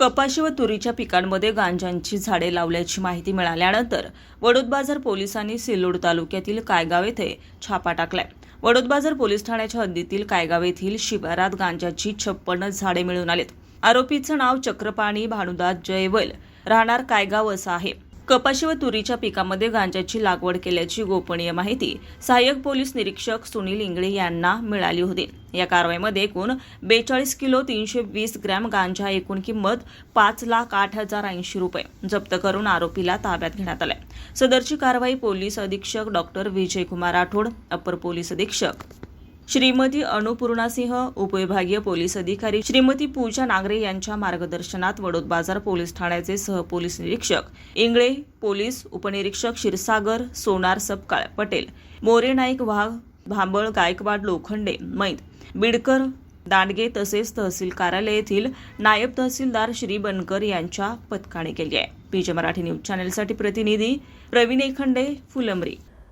कपाशी व तुरीच्या पिकांमध्ये गांजांची झाडे लावल्याची माहिती मिळाल्यानंतर वडोद बाजार पोलिसांनी सिल्लोड तालुक्यातील कायगाव येथे छापा टाकलाय. वडोद बाजार पोलीस ठाण्याच्या हद्दीतील कायगाव येथील शिवारात गांजाची छप्पन्न झाडे मिळून आलेत. आरोपीचं नाव चक्रपाणी भानुदास जयवल. राहणार कायगाव असं आहे. कपाशी व तुरीच्या पिकामध्ये गांजाची लागवड केल्याची गोपनीय माहिती सहाय्यक पोलीस निरीक्षक सुनील इंगळे यांना मिळाली होती. या कारवाईमध्ये एकूण बेचाळीस किलो तीनशे वीस ग्रॅम गांजा एकूण किंमत पाच लाख आठ हजार ऐंशी रुपये जप्त करून आरोपीला ताब्यात घेण्यात आलाय. सदरची कारवाई पोलीस अधीक्षक डॉक्टर विजयकुमार राठोड अपर पोलीस अधीक्षक श्रीमती अनुपूर्णासिंह उपविभागीय पोलीस अधिकारी श्रीमती पूजा नागरे यांच्या मार्गदर्शनात वडोद बाजार पोलीस ठाण्याचे सहपोलीस निरीक्षक इंगळे पोलीस उपनिरीक्षक क्षीरसागर सोनार सपकाळ पटेल मोरे नाईक वाघ भांबळ गायकवाड लोखंडे मैत बिडकर दांडगे तसेच तहसील कार्यालय येथील नायब तहसीलदार श्री बनकर यांच्या पथकाने केली आहे. पीजे मराठी न्यूज चॅनेलसाठी प्रतिनिधी प्रवीण एखंडे फुलंबरी.